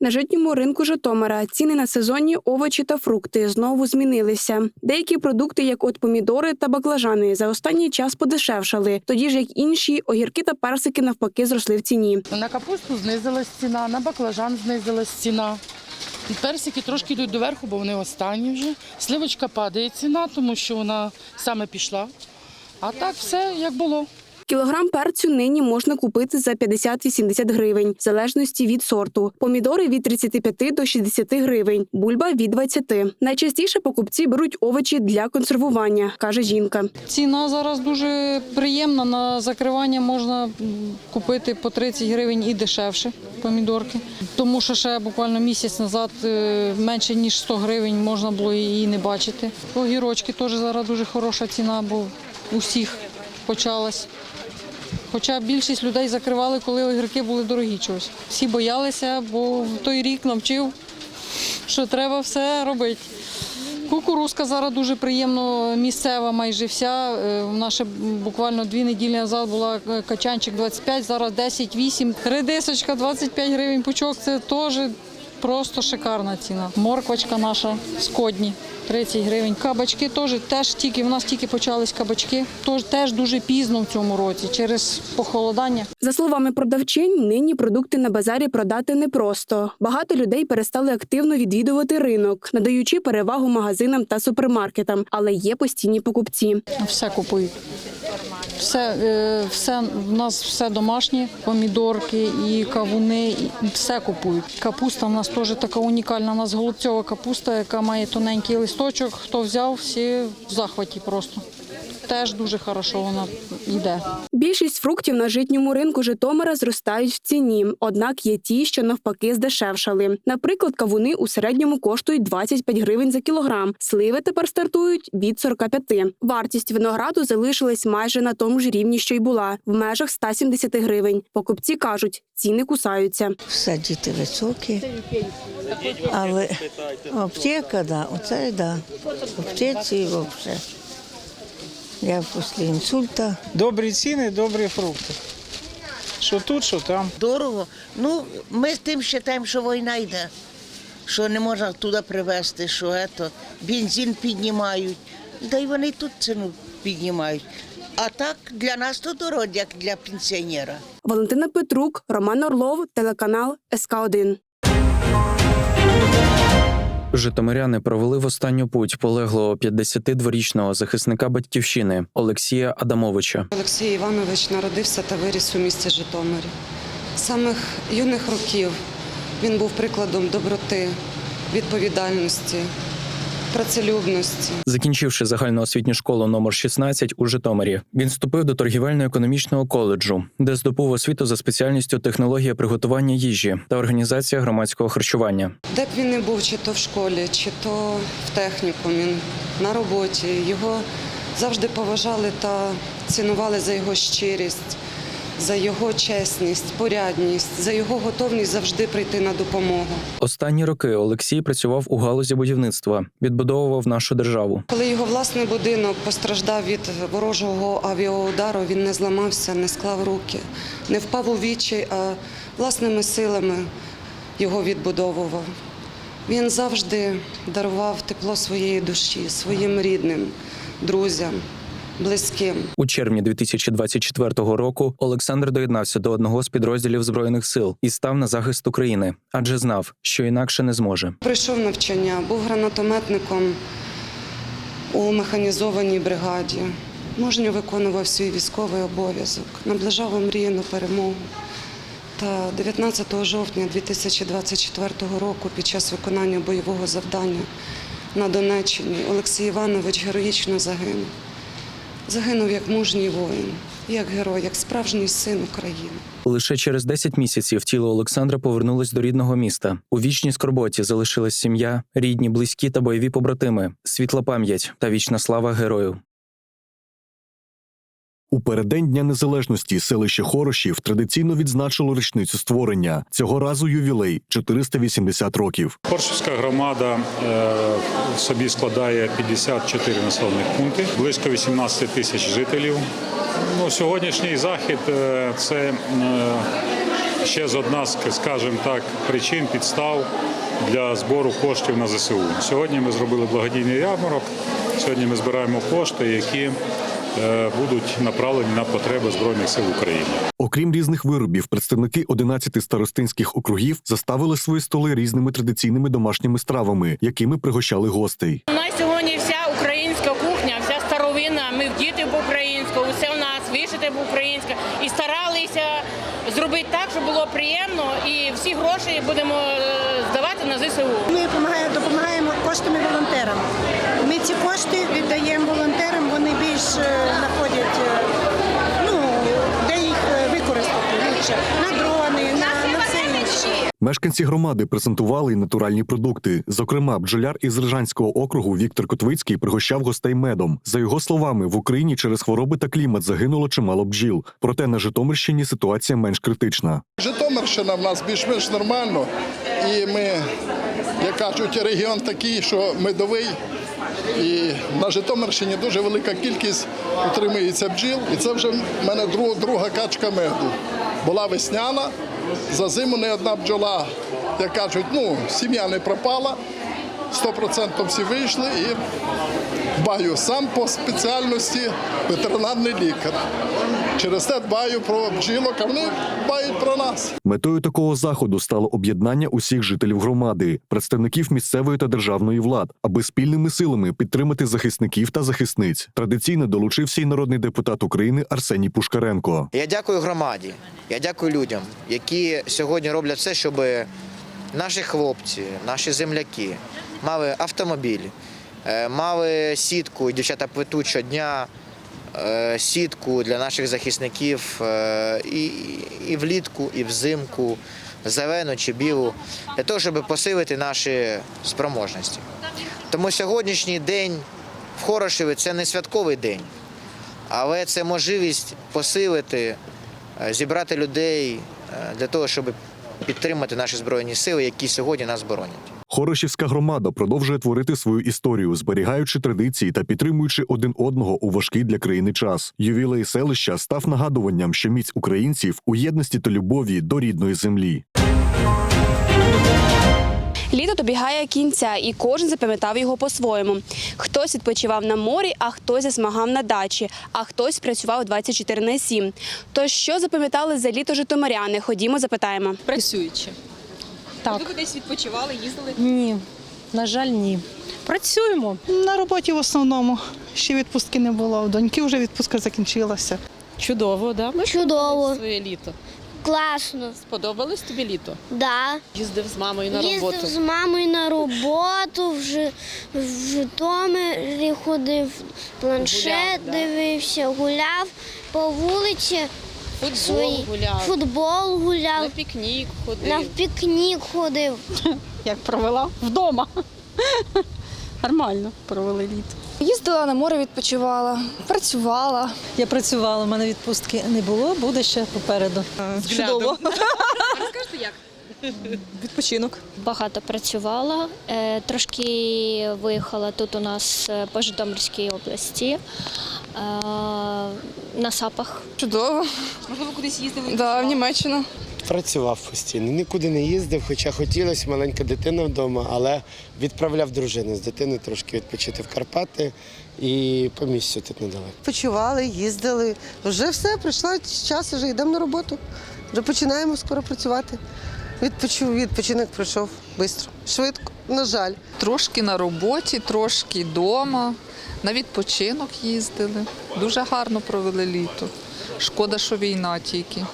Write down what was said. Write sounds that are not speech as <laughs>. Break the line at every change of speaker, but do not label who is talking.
На житньому ринку Житомира ціни на сезонні овочі та фрукти знову змінилися. Деякі продукти, як от помідори та баклажани, за останній час подешевшали, тоді ж як інші огірки та персики навпаки зросли в ціні.
На капусту знизилась ціна, на баклажан знизилась ціна. Персики трошки йдуть доверху, бо вони останні вже. Сливочка падає ціна, тому що вона саме пішла. А так все як було.
Кілограм перцю нині можна купити за 50-80 гривень, в залежності від сорту. Помідори від 35 до 60 гривень, бульба від 20. Найчастіше покупці беруть овочі для консервування, каже жінка.
Ціна зараз дуже приємна. На закривання можна купити по 30 гривень і дешевше помідорки. Тому що ще буквально місяць назад е, менше ніж 100 гривень можна було її не бачити. Огірочки теж зараз дуже хороша ціна, бо у всіх почалась. Хоча більшість людей закривали, коли огірки були дорогі чогось. Всі боялися, бо в той рік навчив, що треба все робити. Кукурузка зараз дуже приємно місцева, майже вся. Е, У нас буквально дві неділі назад була е, качанчик 25, зараз 10-8. Редисочка 25 гривень пучок. Це теж просто шикарна ціна. Морквочка наша з 30 гривень. Кабачки теж, теж тільки, в нас тільки почались кабачки. Тож теж дуже пізно в цьому році через похолодання.
За словами продавчинь, нині продукти на базарі продати непросто. Багато людей перестали активно відвідувати ринок, надаючи перевагу магазинам та супермаркетам, але є постійні покупці.
Все купують. Все, е, все, в нас все домашнє, помідорки і кавуни, і все купують. Капуста в нас теж така унікальна. У нас голубцьова капуста, яка має тоненький листочок. Хто взяв, всі в захваті просто. Теж дуже хорошо вона йде.
Більшість фруктів на житньому ринку Житомира зростають в ціні, однак є ті, що навпаки здешевшали. Наприклад, кавуни у середньому коштують 25 гривень за кілограм. Сливи тепер стартують від 45. Вартість винограду залишилась майже на тому ж рівні, що й була в межах 170 гривень. Покупці кажуть, ціни кусаються.
Все діти високі. Але аптека, да, оце да. Аптеці взагалі. Я після інсульта.
Добрі ціни, добрі фрукти. Що тут, що там.
Дорого. Ну, ми з тим вважаємо, що війна йде, що не можна туди привезти, що ето, бензин піднімають. Та й вони тут ціну піднімають. А так для нас то дорого, як для пенсіонера.
Валентина Петрук, Роман Орлов, телеканал СК 1
Житомиряни провели в останню путь полеглого 52-річного захисника батьківщини Олексія Адамовича.
Олексій Іванович народився та виріс у місті Житомирі. Самих юних років він був прикладом доброти, відповідальності, працелюбності.
Закінчивши загальноосвітню школу номер 16 у Житомирі, він вступив до торгівельно-економічного коледжу, де здобув освіту за спеціальністю технологія приготування їжі та організація громадського харчування.
Де б він не був, чи то в школі, чи то в технікумі, на роботі, його завжди поважали та цінували за його щирість, за його чесність, порядність, за його готовність завжди прийти на допомогу.
Останні роки Олексій працював у галузі будівництва, відбудовував нашу державу.
Коли його власний будинок постраждав від ворожого авіаудару, він не зламався, не склав руки, не впав у відчай, а власними силами його відбудовував. Він завжди дарував тепло своєї душі, своїм рідним, друзям, близьким.
У червні 2024 року Олександр доєднався до одного з підрозділів збройних сил і став на захист України, адже знав, що інакше не зможе.
Прийшов навчання, був гранатометником у механізованій бригаді. Мужньо виконував свій військовий обов'язок, наближав омріяну перемогу. Та 19 жовтня 2024 року під час виконання бойового завдання на Донеччині Олексій Іванович героїчно загинув. Загинув як мужній воїн, як герой, як справжній син України.
Лише через 10 місяців тіло Олександра повернулось до рідного міста. У вічній скорботі залишилась сім'я, рідні, близькі та бойові побратими, світла пам'ять та вічна слава герою.
У переддень Дня Незалежності селище Хорошів традиційно відзначило річницю створення. Цього разу ювілей 480 років.
Коршівська громада е, в собі складає 54 населених пункти, близько 18 тисяч жителів. Ну, сьогоднішній захід е, це е, ще з одна, з- скажімо так, причин, підстав для збору коштів на ЗСУ. Сьогодні ми зробили благодійний ярмарок. Сьогодні ми збираємо кошти, які будуть направлені на потреби Збройних сил України.
Окрім різних виробів, представники 11 старостинських округів заставили свої столи різними традиційними домашніми стравами, якими пригощали гостей.
У нас сьогодні вся українська кухня, вся старовина. Ми вдіти по-українську, усе в нас вишите по-українську. І старалися зробити так, щоб було приємно, і всі гроші будемо е, здавати на ЗСУ.
Ми допомагаємо, допомагаємо коштами волонтерам. Ми ці кошти віддаємо волонтерам, вони більш е, знаходять, е, ну, де їх е, використати лучше. На дрони, на, на все інше.
Мешканці громади презентували й натуральні продукти. Зокрема, бджоляр із Рижанського округу Віктор Котвицький пригощав гостей медом. За його словами, в Україні через хвороби та клімат загинуло чимало бджіл. Проте на Житомирщині ситуація менш критична.
Житомирщина в нас більш-менш нормально. І ми, як кажуть, регіон такий, що медовий. І на Житомирщині дуже велика кількість утримується бджіл. І це вже в мене друга, друга качка меду. Була весняна, за зиму не одна бджола, як кажуть, ну, сім'я не пропала, 100% всі вийшли і дбаю сам по спеціальності ветеринарний лікар. Через те дбаю про бджілок, а вони дбають про нас.
Метою такого заходу стало об'єднання усіх жителів громади, представників місцевої та державної влад, аби спільними силами підтримати захисників та захисниць. Традиційно долучився й народний депутат України Арсеній Пушкаренко.
Я дякую громаді, я дякую людям, які сьогодні роблять все, щоб наші хлопці, наші земляки мали автомобіль, е, мали сітку, і дівчата плетуть щодня сітку для наших захисників е, і, і влітку, і взимку, зелену чи білу, для того, щоб посилити наші спроможності. Тому сьогоднішній день в Хорошеві це не святковий день але це можливість посилити, е, зібрати людей е, для того, щоб підтримати наші збройні сили, які сьогодні нас боронять.
Хорошівська громада продовжує творити свою історію, зберігаючи традиції та підтримуючи один одного у важкий для країни час. Ювілей селища став нагадуванням, що міць українців у єдності та любові до рідної землі.
Літо добігає кінця, і кожен запам'ятав його по-своєму. Хтось відпочивав на морі, а хтось засмагав на дачі, а хтось працював 24 на 7. Тож що запам'ятали за літо житомиряни? Ходімо, запитаємо.
Працюючи.
Так.
Ви кудись відпочивали, їздили?
Ні, на жаль, ні. Працюємо.
На роботі в основному. Ще відпустки не було. У доньки вже відпустка закінчилася.
Чудово, да? Ми
Чудово,
своє літо.
класно.
Сподобалось тобі літо?
Да.
Їздив з мамою на
Їздив
роботу.
з мамою на роботу, в, Жи- в Житомирі ходив, планшет
Гуляв, да.
дивився, гуляв по вулиці,
Футбол
свої-
гуляв.
футбол гуляв,
На пікнік ходив.
на пікнік ходив. <laughs>
Як провела? Вдома. <laughs> Нормально провели літо.
Їздила на море, відпочивала, працювала.
Я працювала, у мене відпустки не було, буде ще попереду. Чудово. <laughs>
Розкажете, як? Відпочинок.
Багато працювала, е, трошки виїхала тут у нас е, по Житомирській області на сапах.
Чудово.
Можливо, кудись їздили?
Да, в Німеччину.
Працював постійно, нікуди не їздив, хоча хотілося маленька дитина вдома, але відправляв дружину з дитини трошки відпочити в Карпати і по місцю тут недалеко.
Почували, їздили. Вже все, прийшла час, вже йдемо на роботу. Вже починаємо скоро працювати. Відпочив, відпочинок пройшов швидко, швидко, на жаль.
Трошки на роботі, трошки вдома. На відпочинок їздили. Дуже гарно провели літо. Шкода, що війна тільки.